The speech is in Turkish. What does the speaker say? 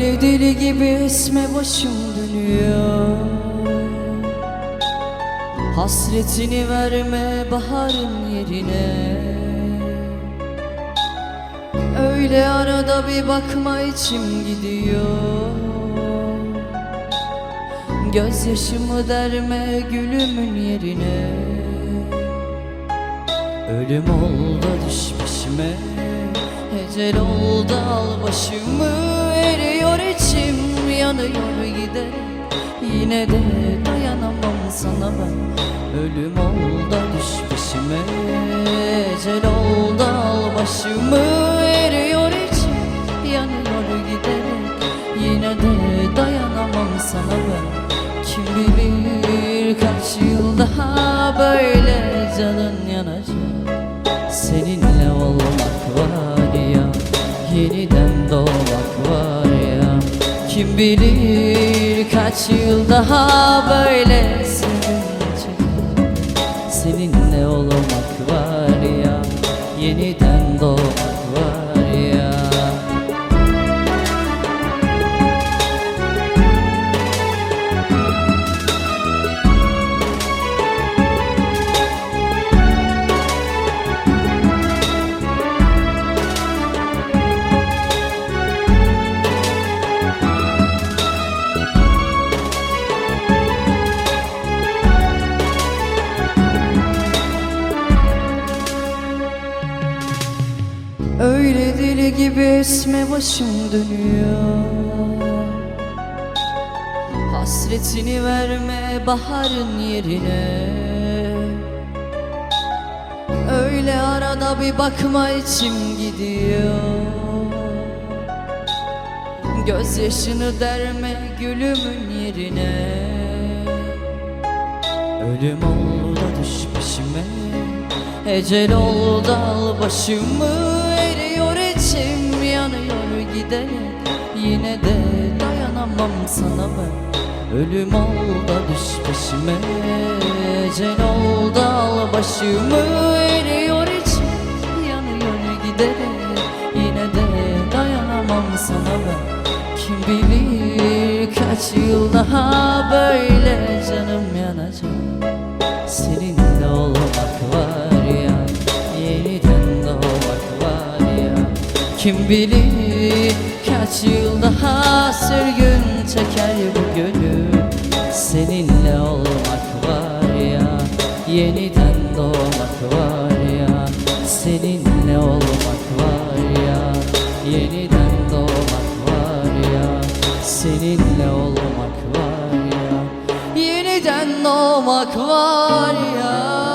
deli gibi esme başım dönüyor. Hasretini verme baharın yerine. Öyle arada bir bakma içim gidiyor. Gözyaşımı derme gülümün yerine Ölüm oldu düşmüşüme Ecel oldu al başımı. Eriyor içim yanıyor giderek Yine de dayanamam sana ben. Ölüm oldu düşmüşüme Ecel oldu al başımı. Eriyor içim yanıyor giderek Yine de dayanamam sana ben. Kim bilir kaç yıl daha böyle canın yanacak Seninle olmak var ya Yeniden doğmak var ya. Kim bilir kaç yıl daha böyle sevinecek Seninle olmak var gibi esme başım dönüyor. Hasretini verme baharın yerine. Öyle arada bir bakma içim gidiyor. Gözyaşını derme gülümün yerine. Ölüm oldu düşmüşüme Ecel oldu al başımı giderek Yine de dayanamam sana ben. Ölüm oldu düş peşime. Ecel oldu al başımı. Eriyor içim yanıyor giderek Yine de dayanamam sana ben. Kim bilir kaç yıl daha böyle canım yanacak. Seninle olmak var ya Yeniden doğmak var ya. Kim bilir kaç yıl daha sürgün çeker bu gönül Seninle olmak var ya Yeniden doğmak var ya. Seninle olmak var ya Yeniden doğmak var ya. Seninle olmak var ya Yeniden doğmak var ya